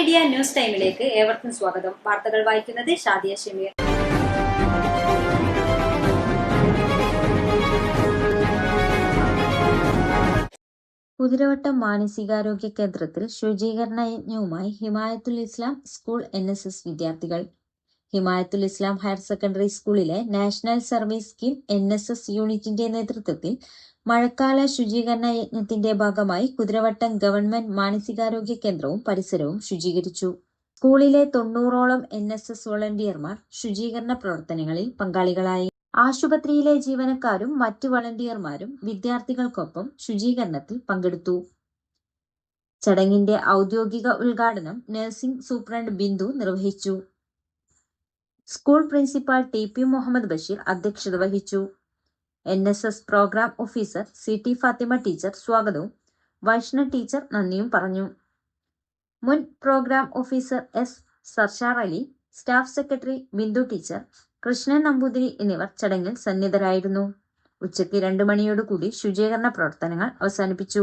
Media news ടൈമിലേക്ക് ഏവർക്കും സ്വാഗതം. വാർത്തകൾ വായിക്കുന്നത് ഷാദിയ ഷമീർ. കുതിരവട്ടം മാനസികാരോഗ്യ കേന്ദ്രത്തിൽ ശുചീകരണ യജ്ഞവുമായി Himayathul Islam school N S S വിദ്യാർത്ഥികൾ ഹിമായത്തുൽ ഇസ്ലാം ഹയർ സെക്കൻഡറി സ്കൂളിലെ national service scheme N S S യൂണിറ്റിന്റെ നേതൃത്വത്തിൽ മഴക്കാല ശുചീകരണ യജ്ഞത്തിന്റെ ഭാഗമായി കുതിരവട്ടം ഗവൺമെന്റ് മാനസികാരോഗ്യ കേന്ദ്രവും പരിസരവും ശുചീകരിച്ചു. സ്കൂളിലെ തൊണ്ണൂറോളം എൻ എസ് എസ് വോളണ്ടിയർമാർ ശുചീകരണ പ്രവർത്തനങ്ങളിൽ പങ്കാളികളായി. ആശുപത്രിയിലെ ജീവനക്കാരും മറ്റ് വളണ്ടിയർമാരും വിദ്യാർത്ഥികൾക്കൊപ്പം ശുചീകരണത്തിൽ പങ്കെടുത്തു. ചടങ്ങിന്റെ ഔദ്യോഗിക ഉദ്ഘാടനം നഴ്സിംഗ് സൂപ്രണ്ട് ബിന്ദു നിർവഹിച്ചു. School principal T P Muhammad Basheer അധ്യക്ഷത വഹിച്ചു. N S S programme officer C T Fathima teacher സ്വാഗതവും വൈഷ്ണ ടീച്ചർ നന്ദിയും പറഞ്ഞു. മുൻ programme officer S Sarshar Ali staff secretary Bindu teacher Krishnan Namboothiri എന്നിവർ ചടങ്ങിൽ സന്നിധരായിരുന്നു. ഉച്ചയ്ക്ക് രണ്ടു മണിയോടുകൂടി ശുചീകരണ പ്രവർത്തനങ്ങൾ അവസാനിപ്പിച്ചു.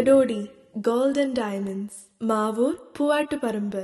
கடோடி கோல்டன் டைமண்ட்ஸ் மாவூர் பூவாட்டுப்பரம்பு